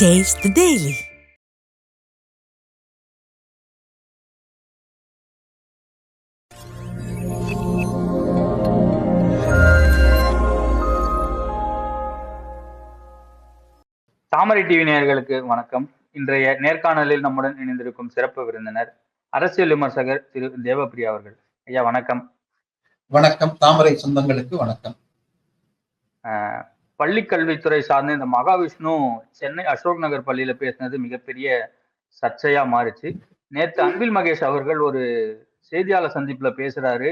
Taste the Daily. Thamarai TV நேயர்களுக்கு வணக்கம். இன்றைய நேர்காணலில் நம்முடன் இணைந்திருக்கும் சிறப்பு விருந்தினர் அரசியல் விமர்சகர் திரு தேவப்பிரியா அவர்கள். ஐயா வணக்கம். வணக்கம். தாமரை சொந்தங்களுக்கு வணக்கம். அஹ், பள்ளி கல்வித்துறை சார்ந்த இந்த மகாவிஷ்ணு சென்னை அசோக் நகர் பள்ளியில பேசினது மிகப்பெரிய சர்ச்சையா மாறுச்சு. நேற்று அன்பில் மகேஷ் அவர்கள் ஒரு செய்தியாளர் சந்திப்புல பேசுறாரு.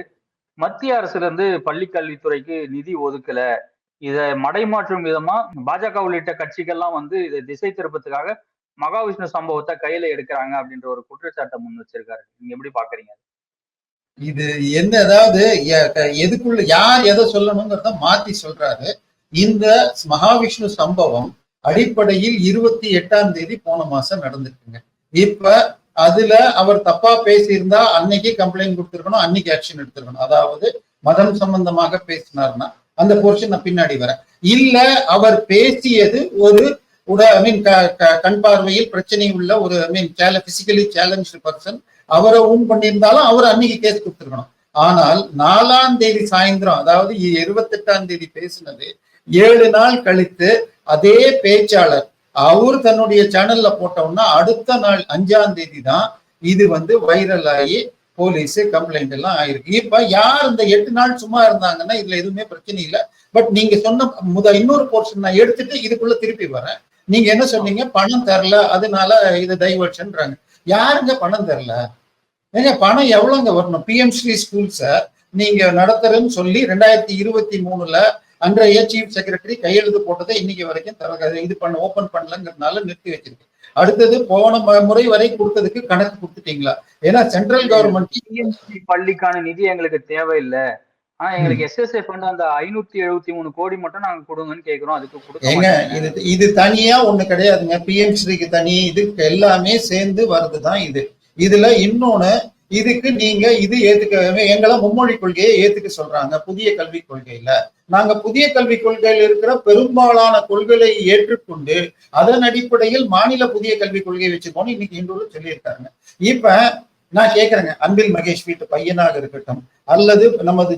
மத்திய அரசுல இருந்து பள்ளி கல்வித்துறைக்கு நிதி ஒதுக்கல. இதை மடைமாற்றும் விதமா பாஜக உள்ளிட்ட கட்சிகள்லாம் வந்து இதை திசை திருப்பத்துக்காக மகாவிஷ்ணு சம்பவத்தை கையில எடுக்கிறாங்க அப்படின்ற ஒரு குற்றச்சாட்டை முன் வச்சிருக்காரு. நீங்க எப்படி பாக்குறீங்க? இது என்ன அதாவது எதுக்குள்ள யார் எதை சொல்லணுங்கிறத மாத்தி சொல்றாரு. இந்த மகாவிஷ்ணு சம்பவம் அடிப்படையில் இருபத்தி எட்டாம் தேதி போன மாசம் நடந்திருக்குங்க. இப்ப அதுல அவர் தப்பா பேசியிருந்தா அன்னைக்கு கம்ப்ளைண்ட் கொடுத்திருக்கணும் அன்னைக்கு ஆக்ஷன் எடுத்திருக்கணும். அதாவது மதம் சம்பந்தமாக பேசினார்னா அந்த போர்ஷன் நான் பின்னாடி வரேன். இல்ல அவர் பேசியது ஒரு உட ஐ மீன் கண் பார்வையில் பிரச்சனை உள்ள ஒரு I mean physically challenge person அவரை ஊன் பண்ணியிருந்தாலும் அவர் அன்னைக்கு கேஸ் கொடுத்துருக்கணும். ஆனால் நாலாம் தேதி சாயந்தரம் அதாவது இருபத்தெட்டாம் தேதி பேசினது ஏழு நாள் கழித்து அதே பேச்சாளர் அவர் தன்னுடைய சேனல்ல போட்டோம்னா அடுத்த நாள் அஞ்சாம் தேதி தான் இது வந்து வைரல் ஆகி போலீஸ் கம்ப்ளைண்ட் எல்லாம் ஆயிருக்கு. இப்ப யார் இந்த எட்டு நாள் சும்மா இருந்தாங்கன்னா இதுல எதுவுமே பிரச்சனை இல்லை. பட் நீங்க சொன்ன முத இன்னொரு போர்ஷன் நான் எடுத்துட்டு இதுக்குள்ள திருப்பி வரேன். நீங்க என்ன சொன்னீங்க? பணம் தரல அதனால இது டைவர்ஷன்றாங்க யாருங்க பணம் தரல? ஏங்க பணம் எவ்வளவுங்க வரணும்? பிஎம்ஸ்ரீ ஸ்கூல் ஸ்கூல்ஸ நீங்க நடத்துறேன்னு சொல்லி ரெண்டாயிரத்தி இருபத்தி மூணுல அன்றைய சீஃப் செக்ரட்டரி கையெழுத்து போட்டதை இன்னைக்கு வரைக்கும் தர இது பண்ண ஓபன் பண்ணலங்கிறதுனால நிறுத்தி வச்சிருக்கு. அடுத்தது போன முறை வரை கொடுத்ததுக்கு கணக்கு கொடுத்துட்டீங்களா? ஏன்னா சென்ட்ரல் கவர்மெண்ட் பள்ளிக்கான நிதி எங்களுக்கு தேவையில்லை. ஆனா எங்களுக்கு எஸ்எஸ்ஏ ஃபண்ட் அந்த ஐநூத்தி எழுபத்தி மூணு கோடி மட்டும் நாங்க கொடுங்கன்னு கேக்குறோம். அதுக்கு ஏங்க. இது இது தனியா ஒண்ணு கிடையாதுங்க. பிஎம் ஸ்ரீக்கு தனி இதுக்கு எல்லாமே சேர்ந்து வருதுதான் இது. இதுல இன்னொன்னு இதுக்கு நீங்க இது ஏத்துக்க எங்களை மும்மொழி கொள்கையை ஏத்துக்க சொல்றாங்க புதிய கல்விக் கொள்கையில. நாங்க புதிய கல்விக் கொள்கையில் இருக்கிற பெரும்பாலான கொள்கைகளை ஏற்றுக்கொண்டு அதன் அடிப்படையில் மாநில புதிய கல்விக் கொள்கையை வச்சுக்கோன்னு இன்னைக்கு இன்றோடு சொல்லியிருக்காங்க. இப்ப நான் கேக்குறேங்க. அன்பில் மகேஷ் வீட்டு பையனாக இருக்கட்டும் அல்லது நமது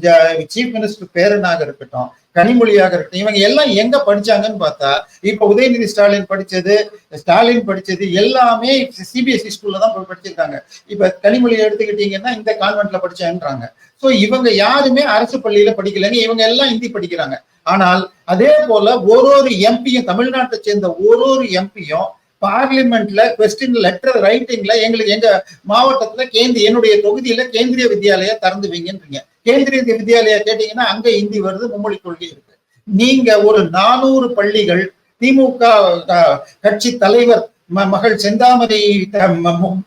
சீஃப் மினிஸ்டர் பேரனாக இருக்கட்டும் கனிமொழியாக இருக்கட்டும் இவங்க எல்லாம் எங்க படிச்சாங்கன்னு பார்த்தா இப்ப உதயநிதி ஸ்டாலின் படிச்சது ஸ்டாலின் படிச்சது எல்லாமே சிபிஎஸ்சி ஸ்கூல்ல தான் போய் படிச்சிருக்காங்க. இப்ப கனிமொழியை எடுத்துக்கிட்டீங்கன்னா இந்த கான்வென்ட்ல படிச்சேன்றாங்க. ஸோ இவங்க யாருமே அரசு பள்ளியில படிக்கலைங்க. இவங்க எல்லாம் ஹிந்தி படிக்கிறாங்க. ஆனால் அதே போல ஒரு ஒரு எம்பியும் தமிழ்நாட்டை சேர்ந்த ஒரு ஒரு எம்பியும் பார்லிமெண்ட்ல கொஸ்டின் லெட்டர் ரைட்டிங்ல எங்களுக்கு எங்க மாவட்டத்துல கேந்திர என்னுடைய தொகுதியில கேந்திரிய வித்யாலயா திறந்து வைங்கன்றீங்க கேந்திரிய வித்யாலயா கேட்டீங்கன்னா அங்க இந்தி வருது மும்மொழி கொள்கை இருக்கு. நீங்க ஒரு நானூறு பள்ளிகள் திமுக கட்சி தலைவர் ம- மகள் செந்தாமரை த- மு-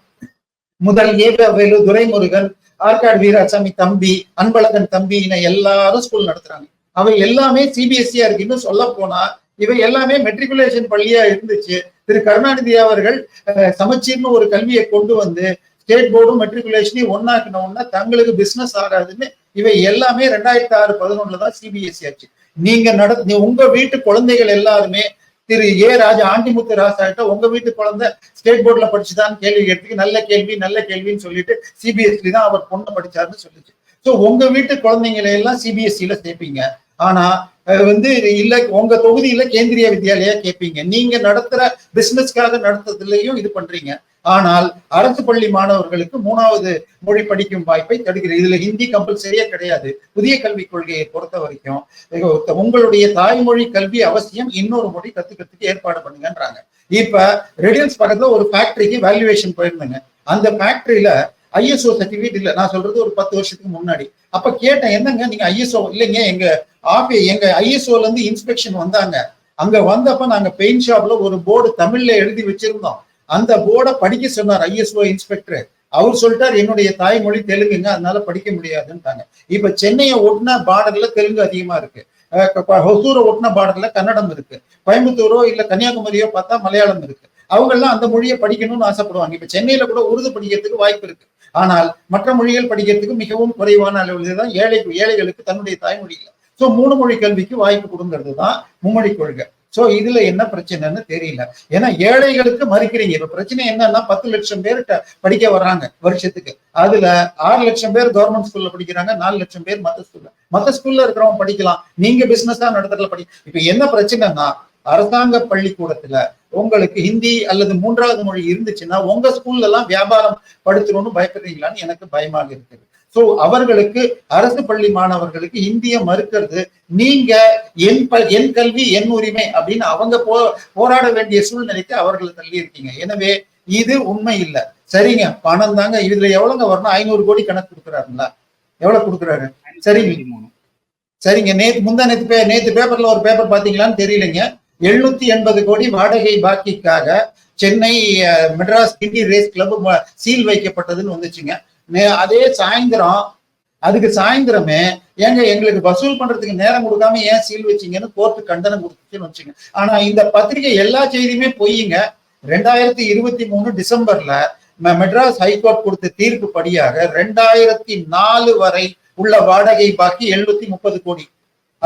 முதல் ஏகவேலு துரைமுருகன் ஆற்காடு வீராசாமி தம்பி அன்பழகன் தம்பி என எல்லாரும் ஸ்கூல் நடத்துறாங்க. அவை எல்லாமே சிபிஎஸ்சியா இருக்கு இன்னும் சொல்ல போனா இவை எல்லாமே மெட்ரிகுலேஷன் பள்ளியா இருந்துச்சு. திரு கருணாநிதி அவர்கள் சமச்சீர்னு ஒரு கல்வியை கொண்டு வந்து ஸ்டேட் போர்டும் மெட்ரிகுலேஷனையும் ஒன்னாக்கணும்னா தங்களுக்கு பிசினஸ் ஆகாதுன்னு இவை எல்லாமே ரெண்டாயிரத்தி ஆறு பதினொன்னுல தான் சிபிஎஸ்சி ஆச்சு. நீங்க நட உங்க வீட்டு குழந்தைகள் எல்லாருமே திரு ஏ ராஜா ஆண்டிமுத்து ராசாட்ட உங்க வீட்டு குழந்தை ஸ்டேட் போர்ட்ல படிச்சுதான் கேள்வி கேட்டதுக்கு நல்ல கேள்வி நல்ல கேள்வின்னு சொல்லிட்டு சிபிஎஸ்சி தான் அவர் பொண்ணு படிச்சாருன்னு சொல்லிச்சு. ஸோ உங்க வீட்டு குழந்தைங்களை எல்லாம் சிபிஎஸ்சியில சேர்ப்பீங்க. ஆனா வந்து இல்ல உங்க தொகுதியில கேந்திரிய வித்யாலயா கேட்பீங்க நீங்க நடத்துற பிசினஸ்க்காக நடத்துறதுலயும் இது பண்றீங்க. ஆனால் அரசு பள்ளி மாணவர்களுக்கு மூணாவது மொழி படிக்கும் வாய்ப்பை தடுக்கிறது இதுல ஹிந்தி கம்பல்சரியா கிடையாது. புதிய கல்விக் கொள்கையை பொறுத்த வரைக்கும் உங்களுடைய தாய்மொழி கல்வி அவசியம் இன்னொரு மொழி கத்துக்கிறதுக்கு ஏற்பாடு பண்ணுங்கன்றாங்க. இப்ப ரெடியல்ஸ் பக்கத்துல ஒரு ஃபேக்டரிக்கு வேல்யூவேஷன் போயிருந்தேங்க. அந்த ஃபேக்டரியில ஐஎஸ்ஓ சர்டிஃபிகேட் இல்லை. நான் சொல்றது ஒரு பத்து வருஷத்துக்கு முன்னாடி. அப்ப கேட்டேன் என்னங்க நீங்க ஐஎஸ்ஓ இல்லைங்க எங்க ஆபி எங்க ஐஎஸ்ஓல இருந்து இன்ஸ்பெக்ஷன் வந்தாங்க. அங்க வந்தப்ப நாங்க பெயிண்ட் ஷாப்ல ஒரு போர்டு தமிழ்ல எழுதி வச்சிருந்தோம். அந்த போர்டை படிக்க சொன்னார் ஐஎஸ்ஓ இன்ஸ்பெக்டர் அவர் சொல்லிட்டார் என்னுடைய தாய்மொழி தெலுங்குங்க அதனால படிக்க முடியாதுன்ட்டாங்க. இப்ப சென்னையை ஒட்டின பார்டர்ல தெலுங்கு அதிகமா இருக்கு. ஹொசூரை ஒட்டின பார்டர்ல கன்னடம் இருக்கு. கோயம்புத்தூரோ இல்ல கன்னியாகுமரியோ பார்த்தா மலையாளம் இருக்கு. அவங்க எல்லாம் அந்த மொழியை படிக்கணும்னு ஆசைப்படுவாங்க. இப்ப சென்னையில கூட உருது படிக்கிறதுக்கு வாய்ப்பு இருக்கு. ஆனால் மற்ற மொழிகள் படிக்கிறதுக்கு மிகவும் குறைவான அளவில் தான் ஏழை ஏழைகளுக்கு தன்னுடைய தாய்மொழியில சோ மூணு மொழி கல்விக்கு வாய்ப்பு கொடுங்கிறது தான் மும்மொழி கொள்கை. சோ இதுல என்ன பிரச்சனைன்னு தெரியல. ஏன்னா ஏழைகளுக்கு மறுக்கிறீங்க. இப்ப பிரச்சனை என்னன்னா பத்து லட்சம் பேர் படிக்க வர்றாங்க வருஷத்துக்கு. அதுல ஆறு லட்சம் பேர் கவர்மெண்ட் ஸ்கூல்ல படிக்கிறாங்க நாலு லட்சம் பேர் மத்த ஸ்கூல்ல மத்த ஸ்கூல்ல இருக்கிறவங்க படிக்கலாம். நீங்க பிசினஸா நடத்துறதுல படி இப்ப என்ன பிரச்சனைனா அரசாங்க பள்ளிக்கூடத்துல உங்களுக்கு ஹிந்தி அல்லது மூன்றாவது மொழி இருந்துச்சுன்னா உங்க ஸ்கூல்ல எல்லாம் வியாபாரம் படுத்துறோம்னு பயப்படுறீங்களான்னு எனக்கு பயமாக இருக்குது. சோ அவர்களுக்கு அரசு பள்ளி மாணவர்களுக்கு இந்திய மறுக்கிறது நீங்க என் ப- என் கல்வி என் உரிமை அப்படின்னு அவங்க போ போராட வேண்டிய சூழ்நிலைக்கு அவர்களை தள்ளி இருக்கீங்க. எனவே இது உண்மை இல்ல. சரிங்க பணம் தாங்க இதுல எவ்வளவுங்க வரணும்? ஐநூறு கோடி கணக்கு கொடுக்குறாருங்களா? எவ்வளவு கொடுக்குறாரு? சரிங்க சரிங்க நேத்து முந்தா நேத்து நேத்து பேப்பர்ல ஒரு பேப்பர் பாத்தீங்களான்னு தெரியலைங்க. எழுநூத்தி எண்பது கோடி வாடகை பாக்கிக்காக Chennai Madras Guindy race club seal வைக்கப்பட்டதுன்னு வந்துச்சுங்க. அதே சாயந்தரம் அதுக்கு சாயந்தரமே ஏங்க எங்களுக்கு வசூல் பண்றதுக்கு நேரம் கொடுக்காம ஏன் சீல் வச்சீங்கன்னு கோர்ட்டு கண்டனம் கொடுத்துச்சுன்னு வச்சுங்க. ஆனா இந்த பத்திரிகை எல்லா செய்தியுமே பொய்யுங்க ரெண்டாயிரத்தி இருபத்தி மூணு டிசம்பர்ல ம- மெட்ராஸ் ஹைகோர்ட் கொடுத்த தீர்ப்பு படியாக ரெண்டாயிரத்தி நாலு வரை உள்ள வாடகை பாக்கி எழுநூத்தி முப்பது கோடி.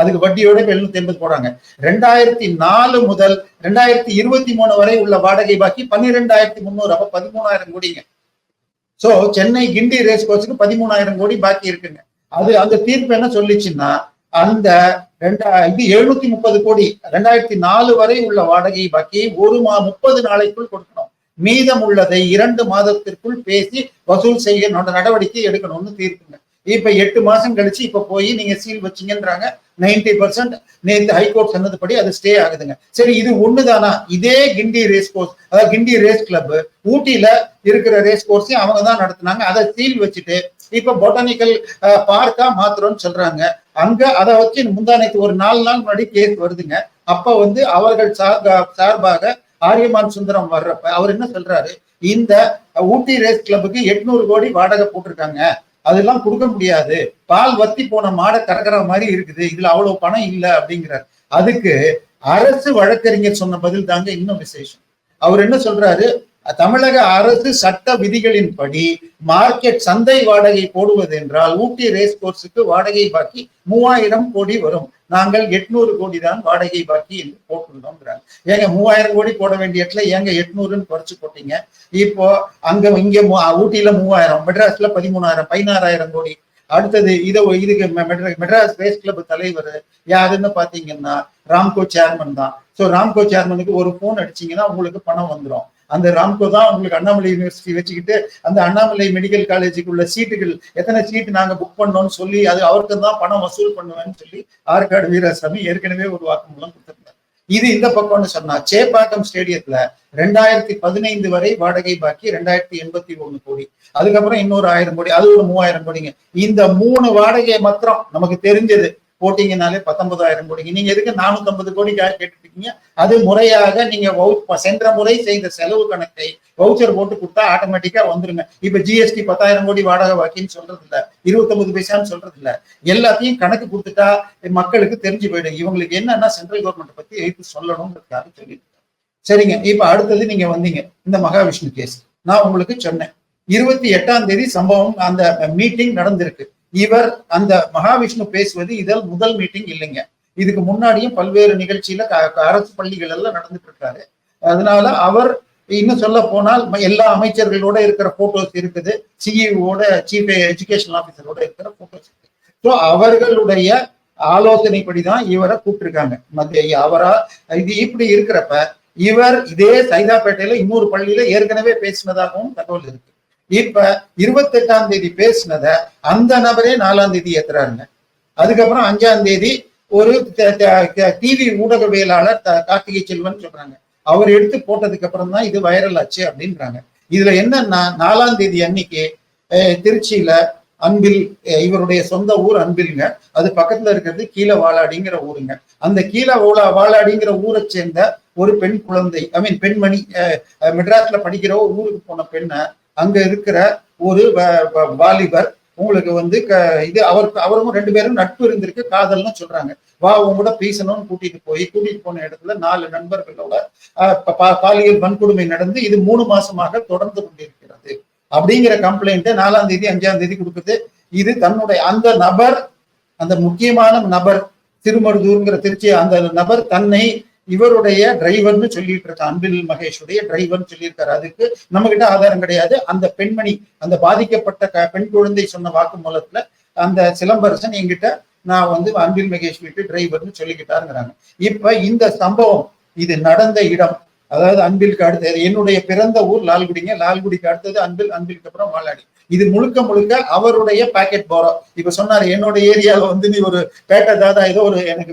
அதுக்கு வட்டியோட எழுநூத்தி எண்பது போடுறாங்க. ரெண்டாயிரத்தி நாலு முதல் ரெண்டாயிரத்தி இருபத்தி மூணு வரை உள்ள வாடகை பாக்கி பன்னிரெண்டாயிரத்தி முந்நூறு அப்ப பதிமூணாயிரம் கோடிங்க. சோ சென்னை கிண்டி ரேஸ் கோர்ஸுக்கு பதிமூணாயிரம் கோடி பாக்கி இருக்குங்க. அது அந்த தீர்ப்பு என்ன சொல்லிச்சுன்னா அந்த ரெண்டா இது எழுநூத்தி முப்பது கோடி. ரெண்டாயிரத்தி நாலு வரை உள்ள வாடகை பாக்கி ஒரு மா முப்பது நாளைக்குள் கொடுக்கணும். மீதம் உள்ளதை இரண்டு மாதத்திற்குள் பேசி வசூல் செய்ய நடவடிக்கை எடுக்கணும்னு தீர்ப்புங்க. இப்ப எட்டு மாசம் கழிச்சு இப்ப போய் நீங்க சீல் வச்சீங்கன்றாங்க. நைன்டி பர்சன்ட் நேற்று ஹைகோர்ட் சொன்னதுபடி அது ஸ்டே ஆகுதுங்க. சரி இது ஒண்ணுதானா? இதே கிண்டி ரேஸ் கோர்ஸ் அதாவது கிண்டி ரேஸ் கிளப் ஊட்டியில இருக்கிற ரேஸ் கோர்ஸையும் அவங்க தான் நடத்தினாங்க. அதை சீல் வச்சுட்டு இப்ப பொட்டானிக்கல் பார்க்கா மாத்திரம்னு சொல்றாங்க. அங்க அதை வச்சு முந்தானைக்கு ஒரு நாலு நாள் முன்னாடி கேஸ் வருதுங்க. அப்ப வந்து அவர்கள் சார்பா- சார்பாக ஆரியமான் சுந்தரம் வர்றப்ப அவர் என்ன சொல்றாரு? இந்த ஊட்டி ரேஸ் கிளப்புக்கு எட்நூறு கோடி வாடகை போட்டிருக்காங்க. அதெல்லாம் கொடுக்க முடியாது. பால் வத்தி போன மாடை கறக்கிற மாதிரி இருக்குது. இதுல அவ்வளவு பணம் இல்ல அப்படிங்கிறார். அதுக்கு அரசு வழக்கறிஞர் சொன்ன பதில் தாங்க இன்னும் விசேஷம். அவர் என்ன சொல்றாரு? தமிழக அரசு சட்ட விதிகளின்படி மார்க்கெட் சந்தை வாடகை போடுவது என்றால் ஊட்டி ரேஸ் கோர்ஸுக்கு வாடகை பாக்கி மூவாயிரம் கோடி வரும். நாங்கள் எட்நூறு கோடி தான் வாடகை பாக்கி என்று போட்டுள்ளோம்ங்கிறாங்க ஏங்க மூவாயிரம் கோடி போட வேண்டிய இடத்துல ஏங்க எட்நூறுன்னு குறைச்சு போட்டீங்க? இப்போ அங்க இங்க ஊட்டியில மூவாயிரம் மெட்ராஸ்ல பதிமூணாயிரம் பதினாறாயிரம் கோடி. அடுத்தது இதை இதுக்கு மெட்ரா- மெட்ராஸ் ரேஸ் கிளப் தலைவர் யாருன்னு பாத்தீங்கன்னா ராம்கோ சேர்மன் தான். ஸோ ராம்கோ சேர்மனுக்கு ஒரு போன் அடிச்சீங்கன்னா உங்களுக்கு பணம் வந்துடும் அந்த ராம்கோ தான் உங்களுக்கு அண்ணாமலை யூனிவர்சிட்டி வச்சுக்கிட்டு அந்த அண்ணாமலை மெடிக்கல் காலேஜுக்கு உள்ள சீட்டுகள் எத்தனை சீட்டு நாங்க புக் பண்ணோம்னு சொல்லி அது அவருக்கு தான் பணம் வசூல் பண்ணுவேன்னு சொல்லி ஆற்காடு வீராசாமி ஏற்கனவே ஒரு வாக்குமூலம் கொடுத்திருந்தார். இது இந்த பக்கம்னு சொன்னா சேப்பாக்கம் ஸ்டேடியத்துல ரெண்டாயிரத்தி பதினைந்து வரை வாடகை பாக்கி ரெண்டாயிரத்தி எண்பத்தி ஒண்ணு கோடி. அதுக்கப்புறம் இன்னொரு ஆயிரம் கோடி அது ஒரு மூவாயிரம் கோடிங்க. இந்த மூணு வாடகையை மாத்திரம் நமக்கு தெரிஞ்சது. போட்டீங்கனாலே பத்தொன்பதாயிரம் கோடிங்க நீங்க எதுக்கு நானூத்தி ஐம்பது கோடிக்காக கேட்டுருக்கீங்க அது முறையாக நீங்க சென்ற முறை செய்த செலவு கணக்கை வவுச்சர் போட்டு கொடுத்தா ஆட்டோமேட்டிக்கா வந்துருங்க. இப்ப ஜிஎஸ்டி பத்தாயிரம் கோடி வாடகை வாக்கின்னு சொல்றது இல்ல இருபத்தொன்பது பைசான்னு சொல்றது இல்ல எல்லாத்தையும் கணக்கு கொடுத்துட்டா மக்களுக்கு தெரிஞ்சு போயிடும். இவங்களுக்கு என்னன்னா சென்ட்ரல் கவர்மெண்ட் பத்தி எடுத்து சொல்லணும்ன்றதுக்காக சொல்லிட்டு சரிங்க. இப்ப அடுத்தது நீங்க வந்தீங்க. இந்த மகாவிஷ்ணு கேஸ் நான் உங்களுக்கு சொன்னேன். இருபத்தி எட்டாம் தேதி சம்பவம் அந்த மீட்டிங் நடந்திருக்கு. இவர் அந்த மகாவிஷ்ணு பேசுவது இதில் முதல் மீட்டிங் இல்லைங்க. இதுக்கு முன்னாடியும் பல்வேறு நிகழ்ச்சியில க- அரசு பள்ளிகள் எல்லாம் நடந்துட்டு இருக்காரு. அதனால அவர் இன்னும் சொல்ல போனால் எல்லா அமைச்சர்களோட இருக்கிற போட்டோஸ் இருக்குது. சிஇஓட சீஃப் எஜுகேஷன் ஆபீசரோட இருக்கிற போட்டோஸ் இருக்கு. ஸோ அவர்களுடைய ஆலோசனைப்படிதான் இவரை கூப்பிட்டுருக்காங்க. மத்திய அவரா இது இப்படி இருக்கிறப்ப இவர் இதே சைதாப்பேட்டையில இன்னொரு பள்ளியில ஏற்கனவே பேசினதாகவும் தகவல் இருக்கு. இப்ப இருபத்தெட்டாம் தேதி பேசினத அந்த நபரே நாலாம் தேதி ஏத்துறாருங்க. அதுக்கப்புறம் அஞ்சாம் தேதி ஒரு டிவி ஊடகவியலாளர் கார்த்திகை செல்வன் சொல்றாங்க. அவர் எடுத்து போட்டதுக்கு அப்புறம் தான் இது வைரல் ஆச்சு அப்படின்றாங்க. இதுல என்னன்னா நாலாம் தேதி அன்னைக்கு திருச்சியில அன்பில் இவருடைய சொந்த ஊர் அன்பில்ங்க. அது பக்கத்துல இருக்கிறது கீழே வாழாடிங்கிற ஊருங்க. அந்த கீழே ஓலா வாழாடிங்கிற ஊரை சேர்ந்த ஒரு பெண் குழந்தை ஐ மீன் பெண்மணி மெட்ராஸ்ல படிக்கிற ஊருக்கு போன பெண்ணை அங்க இருக்கிற ஒரு வ- வ- வாலிபர் உங்களுக்கு வந்து க- இது அவருக்கு அவரும் ரெண்டு பேரும் நட்பு இருந்திருக்கு காதல்னு சொல்றாங்க. வா உங்க கூட பேசணும்னு கூட்டிட்டு போய் கூட்டிட்டு போன இடத்துல நாலு நண்பர்களோட பா- பாலியல் வன்கொடுமை நடந்து இது மூணு மாசமாக தொடர்ந்து கொண்டிருக்கிறது. அப்படிங்கிற கம்ப்ளைண்ட் நாலாம் தேதி அஞ்சாம் தேதி கொடுக்குது. இது தன்னுடைய அந்த நபர் அந்த முக்கியமான நபர் திருமருதூர்ங்கிற திருச்சி அந்த நபர் தன்னை இவருடைய டிரைவர்னு சொல்லிட்டு இருக்க அன்பில் மகேஷுடைய டிரைவர்னு சொல்லியிருக்காரு. அதுக்கு நம்ம கிட்ட ஆதாரம் கிடையாது. அந்த பெண்மணி அந்த பாதிக்கப்பட்ட க- பெண் குழந்தை சொன்ன வாக்குமூலத்துல அந்த சிலம்பரசன் என்கிட்ட நான் வந்து அன்பில் மகேஷ் வீட்டு டிரைவர்னு சொல்லிக்கிட்டாருங்கிறாங்க. இப்ப இந்த சம்பவம் இது நடந்த இடம் அதாவது அன்பிலுக்கு அடுத்தது என்னுடைய பிறந்த ஊர் லால்குடிங்க. லால்குடிக்கு அடுத்தது அன்பில் அன்பிலுக்கு அப்புறம் மாலாடி இது முழுக்க முழுக்க அவருடைய பாக்கெட் போரோ இப்ப சொன்னாரு என்னோட ஏரியால வந்து நீ ஒரு பேட்டை தாதா ஏதோ ஒரு எனக்கு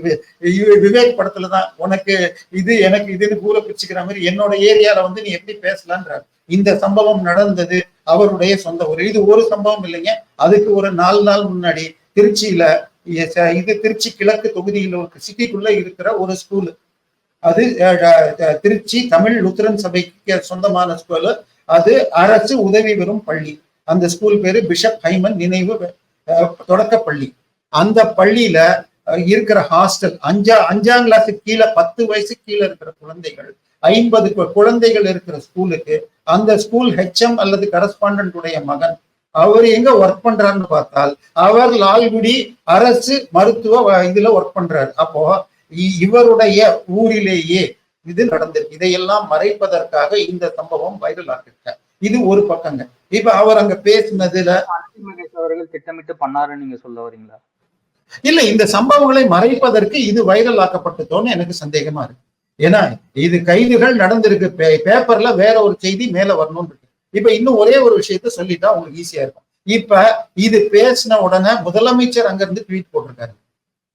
விவேக் படத்துல தான் உனக்கு இது எனக்கு இதுன்னு கூற பிரிச்சுக்கிற மாதிரி என்னோட ஏரியால வந்து நீ எப்படி பேசலான்றாரு. இந்த சம்பவம் நடந்தது அவருடைய சொந்த ஊர். இது ஒரு சம்பவம் இல்லைங்க. அதுக்கு ஒரு நாலு நாள் முன்னாடி திருச்சியில இது திருச்சி கிழக்கு தொகுதியில் ஒரு சிட்டிக்குள்ள இருக்கிற ஒரு ஸ்கூல் அது திருச்சி தமிழ் லுத்திரன் சபைக்கு சொந்தமான ஸ்கூல் அது அரசு உதவி பெறும் பள்ளி. அந்த ஸ்கூல் பேரு பிஷப் ஹைமன் நினைவு தொடக்க தொடக்கப்பள்ளி. அந்த பள்ளியில இருக்கிற ஹாஸ்டல் அஞ்சா அஞ்சாம் கிளாஸ் கீழே பத்து வயசு கீழே இருக்கிற குழந்தைகள் ஐம்பது குழந்தைகள் இருக்கிற ஸ்கூலுக்கு அந்த ஸ்கூல் ஹெச்எம் அல்லது கரஸ்பாண்டன்டுடைய மகன் அவர் எங்க ஒர்க் பண்றாருன்னு பார்த்தால் அவர் லால்குடி அரசு மருத்துவ வ- இதுல ஒர்க் பண்றாரு. அப்போ இ- இவருடைய ஊரிலேயே இது நடந்திருக்கு. இதையெல்லாம் மறைப்பதற்காக இந்த சம்பவம் வைரல் ஆகிருக்க. இது ஒரு பக்கங்க. இப்ப அவர் அங்க பேசினதுல அவர்கள் திட்டமிட்டு பண்ணாருன்னு நீங்க சொல்ல வரீங்களா? இல்ல இந்த சம்பவங்களை மறைப்பதற்கு இது வைரல் ஆக்கப்பட்டதோன்னு எனக்கு சந்தேகமா இருக்கு. ஏன்னா இது கைதுகள் நடந்திருக்கு. பேப்பர்ல வேற ஒரு செய்தி மேல வரணும்னு இருக்கு இப்ப இன்னும் ஒரே ஒரு விஷயத்த சொல்லிட்டா உங்களுக்கு ஈஸியா இருக்கும். இப்ப இது பேசின உடனே முதலமைச்சர் அங்க இருந்து ட்வீட் போட்டிருக்காரு.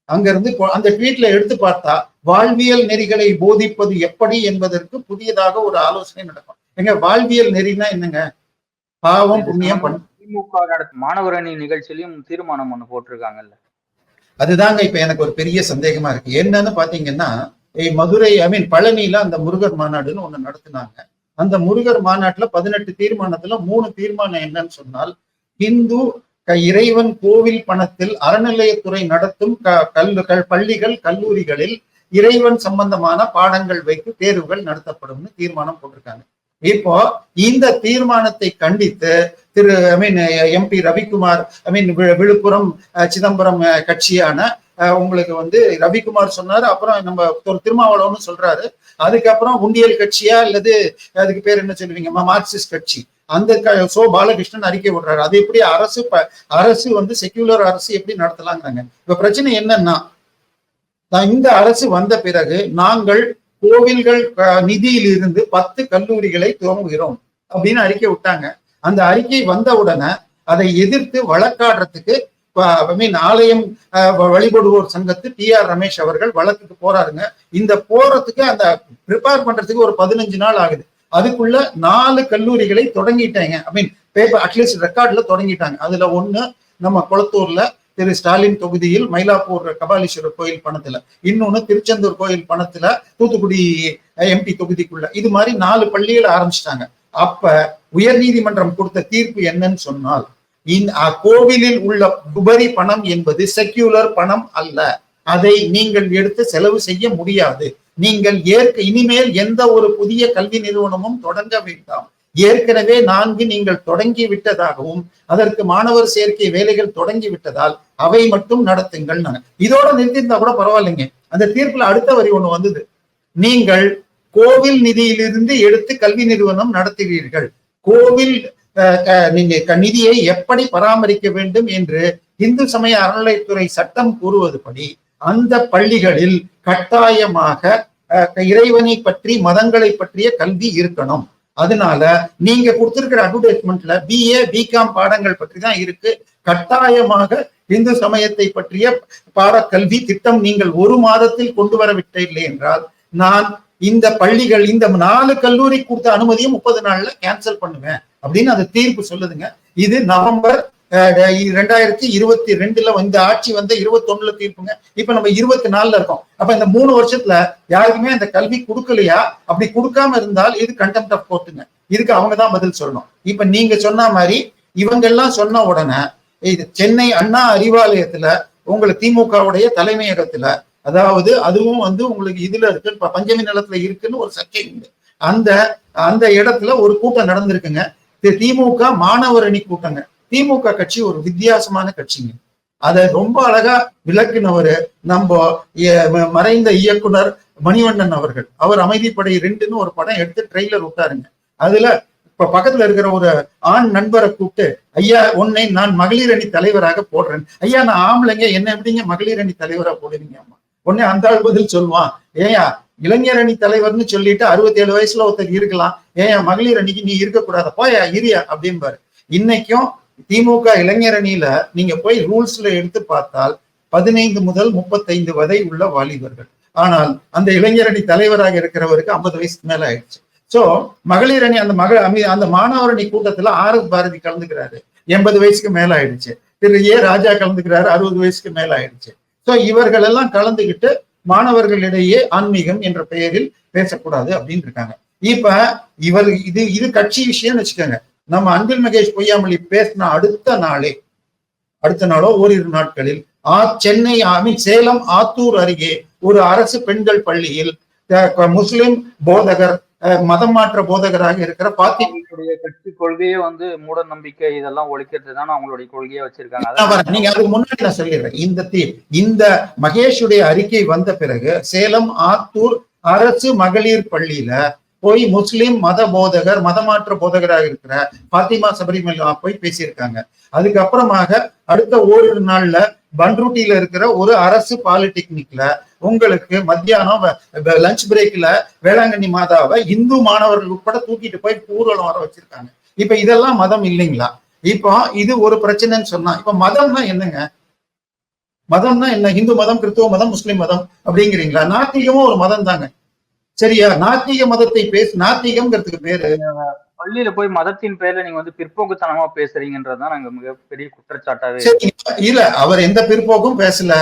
அங்க இருந்து அந்த ட்வீட்ல எடுத்து பார்த்தா வாழ்வியல் நெறிகளை போதிப்பது எப்படி என்பதற்கு புதியதாக ஒரு ஆலோசனை நடக்கும். எங்க வாழ்வியல் நெறினா என்னங்க? பாவம் புண்ணியம் பண்ண திமுக மாணவர் அணி நிகழ்ச்சியிலும் தீர்மானம் ஒண்ணு போட்டிருக்காங்கல்ல. அதுதாங்க இப்ப எனக்கு ஒரு பெரிய சந்தேகமா இருக்கு. என்னன்னு பாத்தீங்கன்னா மதுரை ஐ மீன் பழனியில அந்த முருகர் மாநாடுன்னு ஒண்ணு நடத்துனாங்க. அந்த முருகர் மாநாட்டுல பதினெட்டு தீர்மானத்துல மூணு தீர்மானம் என்னன்னு சொன்னால் இந்து இறைவன் கோவில் பணத்தில் அறநிலையத்துறை நடத்தும் க- கல்லு கல் பள்ளிகள் கல்லூரிகளில் இறைவன் சம்பந்தமான பாடங்கள் வைத்து தேர்வுகள் நடத்தப்படும்னு தீர்மானம் போட்டிருக்காங்க. இப்போ இந்த தீர்மானத்தை கண்டித்து Thiru I mean MP Ravikumar I mean Villupuram Chidambaram கட்சியான உங்களுக்கு வந்து ரவிக்குமார் சொன்னாரு அப்புறம் நம்ம ஒரு திருமாவளவன் சொல்றாரு. அதுக்கப்புறம் உண்டியல் கட்சியா அல்லது அதுக்கு பேர் என்ன சொல்லுவீங்கம்மா மார்க்சிஸ்ட் கட்சி. அந்த க- சோ பாலகிருஷ்ணன் அறிக்கை விடுறாரு. அது எப்படி அரசு ப- அரசு வந்து செக்யூலர் அரசு எப்படி நடத்தலாங்கிறாங்க? இப்ப பிரச்சனை என்னன்னா நான் இந்த அரசு வந்த பிறகு நாங்கள் கோவில்கள் நிதியிலிருந்து பத்து கல்லூரிகளை துவங்குகிறோம் அப்படின்னு அறிக்கை விட்டாங்க. அந்த அறிக்கை வந்த உடனே அதை எதிர்த்து வழக்காடுறதுக்கு ஐ மீன் ஆலயம் வ- வழிபடுவோர் சங்கத்து டி ஆர் ரமேஷ் அவர்கள் வழக்குக்கு போறாருங்க. இந்த போறதுக்கு அந்த ப்ரிப்பேர் பண்றதுக்கு ஒரு பதினஞ்சு நாள் ஆகுது. அதுக்குள்ள நாலு கல்லூரிகளை தொடங்கிட்டாங்க. ஐ மீன் பேப்பர் அட்லீஸ்ட் ரெக்கார்ட்ல தொடங்கிட்டாங்க. அதுல ஒண்ணு நம்ம குளத்தூர்ல திரு ஸ்டாலின் தொகுதியில் மயிலாப்பூர் கபாலீஸ்வரர் கோயில் பணத்துல இன்னொன்னு திருச்செந்தூர் கோயில் பணத்துல தூத்துக்குடி எம்பி தொகுதிக்குள்ள. இது மாதிரி நாலு பள்ளிகளை ஆரம்பிச்சிட்டாங்க. அப்ப உயர் நீதிமன்றம் கொடுத்த தீர்ப்பு என்னன்னு சொன்னால் கோவிலில் உள்ள உபரி பணம் என்பது செக்யூலர் பணம் அல்ல. அதை நீங்கள் எடுத்து செலவு செய்ய முடியாது. நீங்கள் ஏற்க இனிமேல் எந்த ஒரு புதிய கல்வி நிறுவனமும் தொடங்க வேண்டாம். ஏற்கனவே நான்கு நீங்கள் தொடங்கி விட்டதாகவும் அதற்கு மாணவர் சேர்க்கை வேலைகள் தொடங்கி விட்டதால் அவை மட்டும் நடத்துங்கள் இதோட நிறுத்தியிருந்தா கூட பரவாயில்லைங்க. அந்த தீர்ப்புல அடுத்த வரி ஒண்ணு வந்தது. நீங்கள் கோவில் நிதியிலிருந்து எடுத்து கல்வி நிறுவனம் நடத்துகிறீர்கள் கோவில் அஹ், நீங்க நிதியை எப்படி பராமரிக்க வேண்டும் என்று இந்து சமய அறநிலைத்துறை சட்டம் கூறுவதுபடி அந்த பள்ளிகளில் கட்டாயமாக அஹ், இறைவனை பற்றி மதங்களை பற்றிய கல்வி இருக்கணும். அதனால நீங்க கொடுத்திருக்கிற அட்வர்டைஸ்மெண்ட்ல பிஏ பிகாம் பாடங்கள் பற்றி தான் இருக்கு. கட்டாயமாக இந்து சமயத்தை பற்றிய பாடக்கல்வி திட்டம் நீங்கள் ஒரு மாதத்தில் கொண்டு வரவில்லை என்றால் நான் இந்த பள்ளிகள் இந்த நாலு கல்லூரி கொடுத்த அனுமதியும் முப்பது நாள்ல கேன்சல் பண்ணுவேன் அப்படின்னு அந்த தீர்ப்பு சொல்லுதுங்க. இது நவம்பர் ரெண்டாயிரத்தி இருபத்தி ரெண்டுல வந்து ஆட்சி வந்து இருபத்தொன்னுல தீர்ப்புங்க. இப்ப நம்ம இருபத்தி நாலுல இருக்கோம். அப்ப இந்த மூணு வருஷத்துல யாருக்குமே அந்த கல்வி கொடுக்கலையா? அப்படி கொடுக்காம இருந்தால் இது கண்டெம்ட் ஆஃப் கோர்ட்டுங்க இதுக்கு அவங்க தான் பதில் சொல்லணும். இப்ப நீங்க சொன்ன மாதிரி இவங்க எல்லாம் சொன்ன உடனே இது சென்னை அண்ணா அறிவாலயத்துல உங்களுக்கு திமுகவுடைய தலைமையகத்துல அதாவது அதுவும் வந்து உங்களுக்கு இதுல இருக்கு பஞ்சமி நிலத்துல இருக்குன்னு ஒரு சர்ச்சை உண்டு. அந்த அந்த இடத்துல ஒரு கூட்டம் நடந்திருக்குங்க. திமுக மாணவர் அணி கூட்டங்க. திமுக கட்சி ஒரு வித்தியாசமான கட்சிங்க. அதை ரொம்ப அழகா விளக்குனவர் நம்ம மறைந்த இயக்குனர் மணிவண்ணன் அவர்கள். அவர் அமைதிப்படை ரெண்டுன்னு ஒரு படம் எடுத்து ட்ரெய்லர் விட்டாருங்க. அதுல இப்ப பக்கத்துல இருக்கிற ஒரு ஆண் நண்பரை கூப்பிட்டு ஐயா உன்னை நான் மகளிர் அணி தலைவராக போடுறேன். ஐயா நான் ஆம்பளைங்க என்ன எப்படிங்க மகளிர் அணி தலைவரா போடுவீங்க அம்மா உடனே அந்த ஆள் பதில் சொல்லுவான் ஏயா இளைஞர் அணி தலைவர்னு சொல்லிட்டு அறுபத்தேழு வயசுல ஒருத்தர் இருக்கலாம். ஏயா மகளிர் அணிக்கு நீ இருக்கக்கூடாத. போயா இரியா அப்படிம்பாரு. இன்னைக்கும் திமுக இளைஞரணியில நீங்க போய் ரூல்ஸ்ல எடுத்து பார்த்தால் பதினைந்து முதல் முப்பத்தைந்து வரை உள்ள வாலிபர்கள். ஆனால் அந்த இளைஞரணி தலைவராக இருக்கிறவருக்கு ஐம்பது வயசுக்கு மேல ஆயிடுச்சு. சோ மகளிர் அணி அந்த மக அந்த மாணவர் அணி கூட்டத்துல ஆர் பாரதி கலந்துக்கிறாரு. எண்பது வயசுக்கு மேல ஆயிடுச்சு. திரு ஏ ராஜா கலந்துக்கிறாரு அறுபது வயசுக்கு மேல ஆயிடுச்சு. சோ இவர்கள் எல்லாம் கலந்துகிட்டு மாணவர்களிடையே ஆன்மீகம் என்ற பெயரில் பேசக்கூடாது அப்படின்னு இருக்காங்க. இப்ப இவர் இது இது கட்சி விஷயம்னு வச்சுக்கோங்க. நம்ம அன்பில் மகேஷ் பொய்யாமொழி பேசின அடுத்த நாளே அடுத்த நாளோ ஓரிரு நாட்களில் ஆ சென்னை மீன் சேலம் ஆத்தூர் அருகே ஒரு அரசு பெண்கள் பள்ளியில் முஸ்லிம் போதகர் மதம் மாற்ற போதகராக இருக்கிற பாத்தி அவங்களுடைய கட்சி கொள்கையே வந்து மூட நம்பிக்கை இதெல்லாம் ஒழிக்கிறது தான் அவங்களுடைய கொள்கையா வச்சிருக்காங்க. நீங்க அதுக்கு முன்னாடி நான் சொல்லிடுறேன். இந்த தீ இந்த மகேஷுடைய அறிக்கை வந்த பிறகு சேலம் ஆத்தூர் அரசு மகளிர் பள்ளியில போய் முஸ்லீம் மத போதகர் மதமாற்ற போதகராக இருக்கிற பாத்திமா சபரிமலா போய் பேசியிருக்காங்க. அதுக்கப்புறமாக அடுத்த ஓரிரு நாள்ல பன்ருட்டியில இருக்கிற ஒரு அரசு பாலிடெக்னிக்ல உங்களுக்கு மத்தியானம் லஞ்ச் பிரேக்ல வேளாங்கண்ணி மாதாவை இந்து மாணவர்கள் உட்பட தூக்கிட்டு போய் ஊர்வலம் வர வச்சிருக்காங்க. இப்ப இதெல்லாம் மதம் இல்லைங்களா? இப்போ இது ஒரு பிரச்சனைன்னு சொன்னா இப்ப மதம்னா என்னங்க? மதம்னா என்ன? இந்து மதம் கிறிஸ்துவ மதம் முஸ்லிம் மதம் அப்படிங்கிறீங்களா? நாத்திகமும் ஒரு மதம் தாங்க சரியா? நாத்திக மதத்தை பேசு நாத்திகம்ங்கிறதுக்கு பேரு. பள்ளியில போய் மதத்தின் பேர்ல நீங்க வந்து பிற்போக்குத்தனமா பேசுறீங்கன்றதுதான் நாங்க மிகப்பெரிய குற்றச்சாட்டாவே இல்ல அவர் எந்த பிற்போக்கும் பேசல.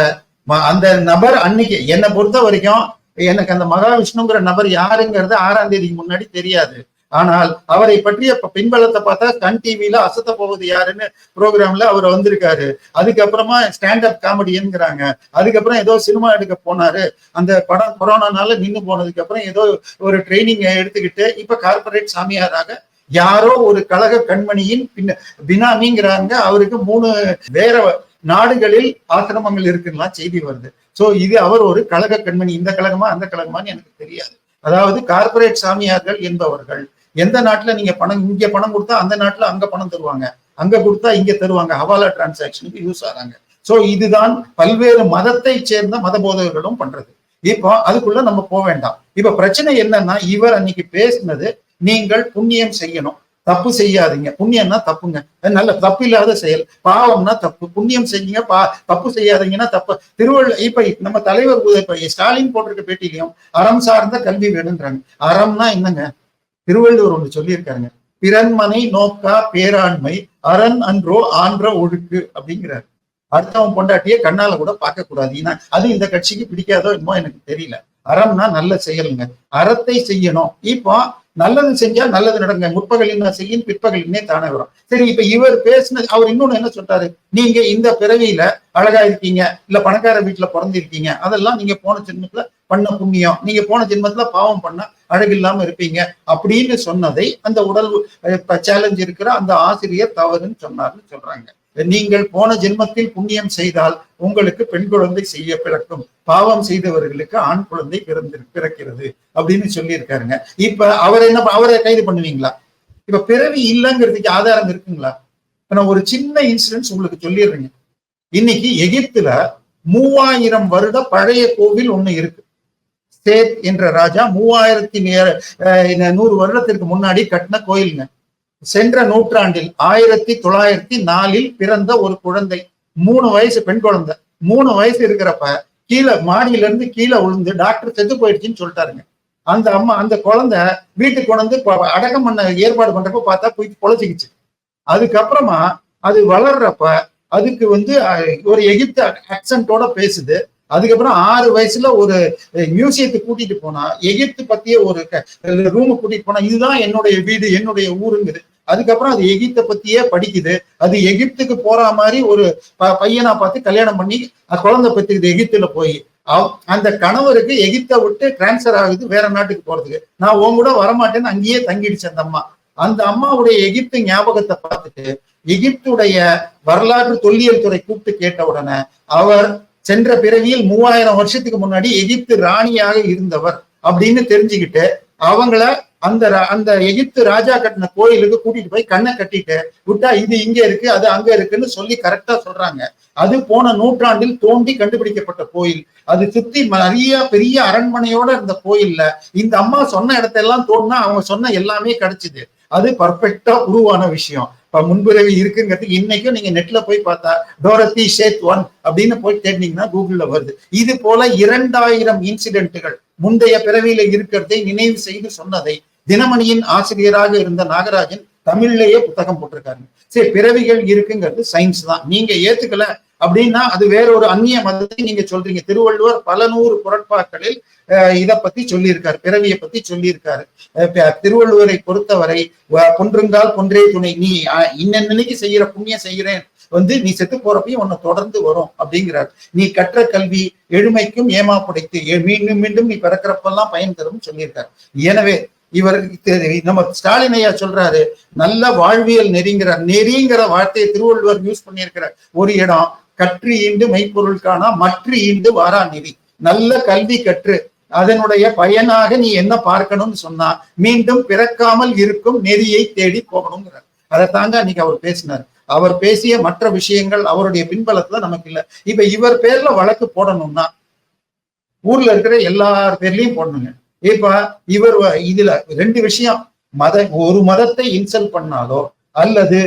அந்த நபர் அன்னைக்கு என்னை பொறுத்த வரைக்கும் எனக்கு அந்த மகாவிஷ்ணுங்கிற நபர் யாருங்கிறது ஆறாம் தேதிக்கு முன்னாடி தெரியாது. ஆனால் அவரை பற்றிய பின்பலத்தை பார்த்தா கண் டிவியில அசத்த போவது யாருன்னு ப்ரோக்ராம்ல அவர் வந்திருக்காரு. அதுக்கப்புறமா ஸ்டாண்ட் அப் காமெடிங்கிறாங்க அதுக்கப்புறம் ஏதோ சினிமா எடுக்க போனாரு. அந்த படம் கொரோனானால நின்று போனதுக்கு அப்புறம் ஏதோ ஒரு ட்ரைனிங் எடுத்துக்கிட்டு இப்ப கார்பரேட் சாமியாராக யாரோ ஒரு கழக கண்மணியின் பின்ன பினாமிங்கிறாங்க. அவருக்கு மூணு வேற நாடுகளில் ஆசிரமங்கள் இருக்குன்னா செய்தி வருது. சோ இது அவர் ஒரு கழக கண்மணி. இந்த கழகமா அந்த கழகமான்னு எனக்கு தெரியாது. அதாவது கார்ப்பரேட் சாமியார்கள் என்பவர்கள். எந்த நாட்டுல நீங்க பணம் இங்க பணம் கொடுத்தா அந்த நாட்டுல அங்க பணம் தருவாங்க. அங்க கொடுத்தா இங்க தருவாங்க. ஹவாலா டிரான்சாக்ஷனுக்கு யூஸ் ஆகிறாங்க சோ இதுதான் பல்வேறு மதத்தை சேர்ந்த மத போதகர்களும் பண்றது. இப்போ அதுக்குள்ள நம்ம போக வேண்டாம். இப்ப பிரச்சனை என்னன்னா இவர் அன்னைக்கு பேசினது நீங்கள் புண்ணியம் செய்யணும். தப்பு செய்யாதீங்க. புண்ணியம்னா தப்புங்க. நல்ல தப்பு இல்லாத செயல். பாவம்னா தப்பு. புண்ணியம் செய்யுங்க. பா தப்பு செய்யாதீங்கன்னா தப்பு. திருவள்ள இப்ப நம்ம தலைவர் இப்ப ஸ்டாலின் போட்டிருக்க பேட்டிலையும் அறம் சார்ந்த கல்வி வேணுன்றாங்க அறம்னா என்னங்க? திருவள்ளுவர் ஒன்று சொல்லியிருக்காருங்க பிறன்மனை நோக்கா பேராண்மை அரண் அன்றோ ஆன்ற ஒழுக்கு அப்படிங்கிறார். அடுத்தவன் பொண்டாட்டிய கண்ணால கூட பார்க்க கூடாது ஏன்னா அது இந்த கட்சிக்கு பிடிக்காதோ என்னமோ எனக்கு தெரியல. அறம்னா நல்ல செயலுங்க. அறத்தை செய்யணும். இப்போ நல்லது செஞ்சா நல்லது நடங்க. முற்பகலின் செய்யும் பிற்பகலின்னே தானே வரும். சரி இப்ப இவர் பேசினது அவர் இன்னொன்னு என்ன சொல்றாரு? நீங்க இந்த பிறவியில அழகா இருக்கீங்க. இல்ல பணக்கார வீட்டுல பிறந்திருக்கீங்க. அதெல்லாம் நீங்க போன ஜென்மத்துல பண்ண புண்ணியம். நீங்க போன ஜென்மத்துல பாவம் பண்ண அழகில்லாம இருப்பீங்க அப்படின்னு சொன்னதை அந்த உடல் சேலஞ்ச் இருக்கிற அந்த ஆசிரியர் தவறுன்னு சொன்னார்னு சொல்றாங்க. நீங்கள் போன ஜென்மத்தில் புண்ணியம் செய்தால் உங்களுக்கு பெண் குழந்தை செய்ய பிறக்கும். பாவம் செய்தவர்களுக்கு ஆண் குழந்தை பிறந்து பிறக்கிறது அப்படின்னு சொல்லியிருக்காருங்க. இப்ப அவர் என்ன அவரை கைது பண்ணுவீங்களா? இப்ப பிறவி இல்லைங்கிறதுக்கு ஆதாரம் இருக்குங்களா? இப்ப நான் ஒரு சின்ன இன்சிடென்ட்ஸ் உங்களுக்கு சொல்லிடுறேங்க. இன்னைக்கு எகிப்துல மூவாயிரம் வருட பழைய கோவில் ஒண்ணு இருக்கு. சேத் என்ற ராஜா மூவாயிரத்தி நூறு வருடத்திற்கு முன்னாடி கட்டின கோயிலுங்க. சென்ற நூற்றாண்டில் ஆயிரத்தி தொள்ளாயிரத்தி நாலில் பிறந்த ஒரு குழந்தை மூணு வயசு பெண் குழந்தை. மூணு வயசு இருக்கிறப்ப கீழே மாடியில இருந்து கீழே விழுந்து டாக்டர் செத்து போயிடுச்சுன்னு சொல்லிட்டாருங்க. அந்த அம்மா அந்த குழந்தை வீட்டுக்கு கொண்டு வந்து ப- அடக்கம் பண்ண ஏற்பாடு பண்றப்ப பார்த்தா போய் பொழைச்சிக்கிச்சு. அதுக்கப்புறமா அது வளர்றப்ப அதுக்கு வந்து ஒரு எகிப்து அக்சன்டோட பேசுது. அதுக்கப்புறம் ஆறு வயசுல ஒரு மியூசியத்தை கூட்டிட்டு போனா எகிப்து பத்திய ஒரு ரூமை கூட்டிட்டு போனா இதுதான் என்னுடைய வீடு என்னுடைய ஊருங்குது. அதுக்கப்புறம் அது எகிப்தை பத்தியே படிக்குது. அது எகிப்துக்கு போற மாதிரி ஒரு ப- பையனா பார்த்து கல்யாணம் பண்ணி குழந்தை பெற்றுக்குது எகிப்துல போய். அந்த கணவருக்கு எகிப்தை விட்டு டிரான்ஸ்ஃபர் ஆகுது வேற நாட்டுக்கு போறதுக்கு. நான் உன் கூட வரமாட்டேன்னு அங்கேயே தங்கிடுச்சு அந்த அம்மா. அந்த அம்மாவுடைய எகிப்து ஞாபகத்தை பார்த்துட்டு எகிப்துடைய வரலாற்று தொல்லியல் துறை கூப்பிட்டு கேட்ட உடனே அவர் சென்ற பிறவியில் மூவாயிரம் வருஷத்துக்கு முன்னாடி எகிப்து ராணியாக இருந்தவர் அப்படின்னு தெரிஞ்சுக்கிட்டு அவங்கள அந்த அந்த எகிப்து ராஜா கட்டின கோயிலுக்கு கூட்டிட்டு போய் கண்ணை கட்டிட்டு விட்டா இது இங்க இருக்கு அது அங்க இருக்குன்னு சொல்லி கரெக்டா சொல்றாங்க. அது போன நூற்றாண்டில் தோண்டி கண்டுபிடிக்கப்பட்ட கோயில். அது சுத்தி நிறைய பெரிய அரண்மனையோட இருந்த கோயில்ல இந்த அம்மா சொன்ன இடத்தெல்லாம் தோண்டினா அவங்க சொன்ன எல்லாமே கிடைச்சது. அது பர்ஃபெக்டா உருவான விஷயம். முன்பிறவி இருக்குங்கிறது இன்னைக்கும் நீங்க நெட்ல போய் பார்த்தா டோரத்தி ஷேத் ஒன் அப்படின்னு போய் தேடினீங்கன்னா கூகுள்ல வருது. இது போல இரண்டாயிரம் இன்சிடென்ட்டுகள் முந்தைய பிறவியில இருக்கிறதை நினைவு செய்து சொன்னதை தினமணியின் ஆசிரியராக இருந்த நாகராஜன் தமிழ்லயே புத்தகம் போட்டிருக்காரு. சரி பிறவிகள் இருக்குங்கிறது சயின்ஸ் தான். நீங்க ஏத்துக்கல அப்படின்னா அது வேற ஒரு அந்நிய மதத்தை நீங்க சொல்றீங்க. திருவள்ளுவர் பல நூறு குரட்பாக்களில் இதை பத்தி சொல்லியிருக்காரு பிறவியை பத்தி சொல்லியிருக்காரு. திருவள்ளுவரை பொறுத்தவரை கொன்றுங்கால் கொன்றே துணை. நீ அஹ், இன்னன்னைக்கு செய்யற புண்ணியம் செய்கிறேன். வந்து நீ செத்து போறப்பையும் உன்னை தொடர்ந்து வரும் அப்படிங்கிறார். நீ கற்ற கல்வி எழுமைக்கும் ஏமா படைத்து மீண்டும் மீண்டும் நீ பிறக்கிறப்பெல்லாம் பயன் தரும் சொல்லியிருக்காரு. எனவே இவருக்கு நம்ம ஸ்டாலின் ஐயா சொல்றாரு நல்ல வாழ்வியல் நெறிங்கிறார். நெறிங்கிற வார்த்தையை திருவள்ளுவர் யூஸ் பண்ணியிருக்கிற ஒரு இடம் கற்று ஈண்டு மெய்ப்பொருள் காணா மற்ற ஈண்டு வாரா நெறி. நல்ல கல்வி கற்று அதனுடைய பயனாக நீ என்ன பார்க்கணும்னு சொன்னா மீண்டும் பிறக்காமல் இருக்கும் நெறியை தேடி போகணுங்கிறார் அதை தாங்க அன்னைக்கு அவர் பேசினார். அவர் பேசிய மற்ற விஷயங்கள் அவருடைய பின்பலத்துல நமக்கு இல்ல. இப்ப இவர் பேர்ல வழக்கு போடணும்னா ஊர்ல இருக்கிற எல்லார் பேர்லயும் போடணுங்க. இப்ப இவர் இதுல ரெண்டு விஷயம். மத ஒரு மதத்தை இன்சல்ட் பண்ணாலோ அல்லது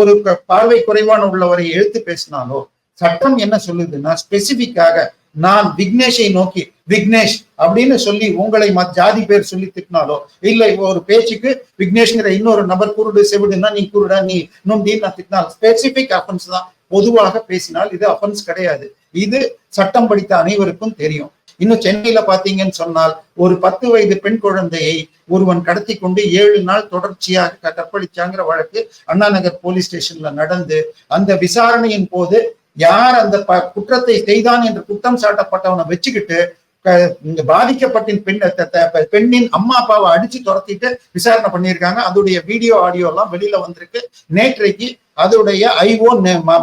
ஒரு பார்வை குறைவான உள்ளவரை எழுத்து பேசினாலோ சட்டம் என்ன சொல்லுதுன்னா ஸ்பெசிபிக்காக நான் விக்னேஷை நோக்கி விக்னேஷ் அப்படின்னு சொல்லி உங்களை ம- ஜாதி பேர் சொல்லி திட்டினாலோ இல்ல ஒரு பேச்சுக்கு விக்னேஷ்ங்கிற இன்னொரு நபர் குருடு செவிடுன்னா நீ குருடா நீ நுண்டின்னு நான் திட்டினால் ஸ்பெசிபிக் அஃபென்ஸ் தான். பொதுவாக பேசினால் இது அஃபென்ஸ் கிடையாது. இது சட்டம் படித்த அனைவருக்கும் தெரியும். இன்னும் சென்னையில பாத்தீங்கன்னு சொன்னால் ஒரு பத்து வயது பெண் குழந்தையை ஒருவன் கடத்தி கொண்டு ஏழு நாள் தொடர்ச்சியாக க- கற்பழிச்சாங்கிற வழக்கு அண்ணா நகர் போலீஸ் ஸ்டேஷன்ல நடந்து அந்த விசாரணையின் போது யார் அந்த ப- குற்றத்தை செய்தான் என்று குற்றம் சாட்டப்பட்டவனை வச்சுக்கிட்டு இந்த பாதிக்கப்பட்ட பெண் பெண்ணின் அம்மா அப்பாவை அடிச்சு துரத்திட்டு விசாரணை பண்ணியிருக்காங்க. அதோடைய வீடியோ ஆடியோ எல்லாம் வெளியில வந்திருக்கு. நேற்றைக்கு அதோடைய ஐஓ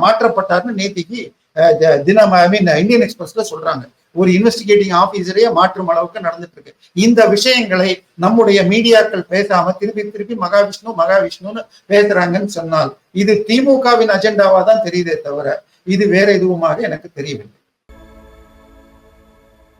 மாற்றப்பட்டார்னு நேத்திக்கு தினம் ஐ மீன் இந்தியன் எக்ஸ்பிரஸ்ல சொல்றாங்க. ஒரு இன்வெஸ்டிகேட்டிங் ஆபீசரையே மாற்றும் அளவுக்கு நடந்துட்டு இருக்கு இந்த விஷயங்களை நம்முடைய மீடியாக்கள் பேசாம திருப்பி திருப்பி மகாவிஷ்ணு மகாவிஷ்ணுன்னு பேசுறாங்கன்னு சொன்னால் இது திமுகவின் அஜெண்டாவா தான் தெரியுதே தவிர இது வேற எதுவுமாக எனக்கு தெரியவில்லை.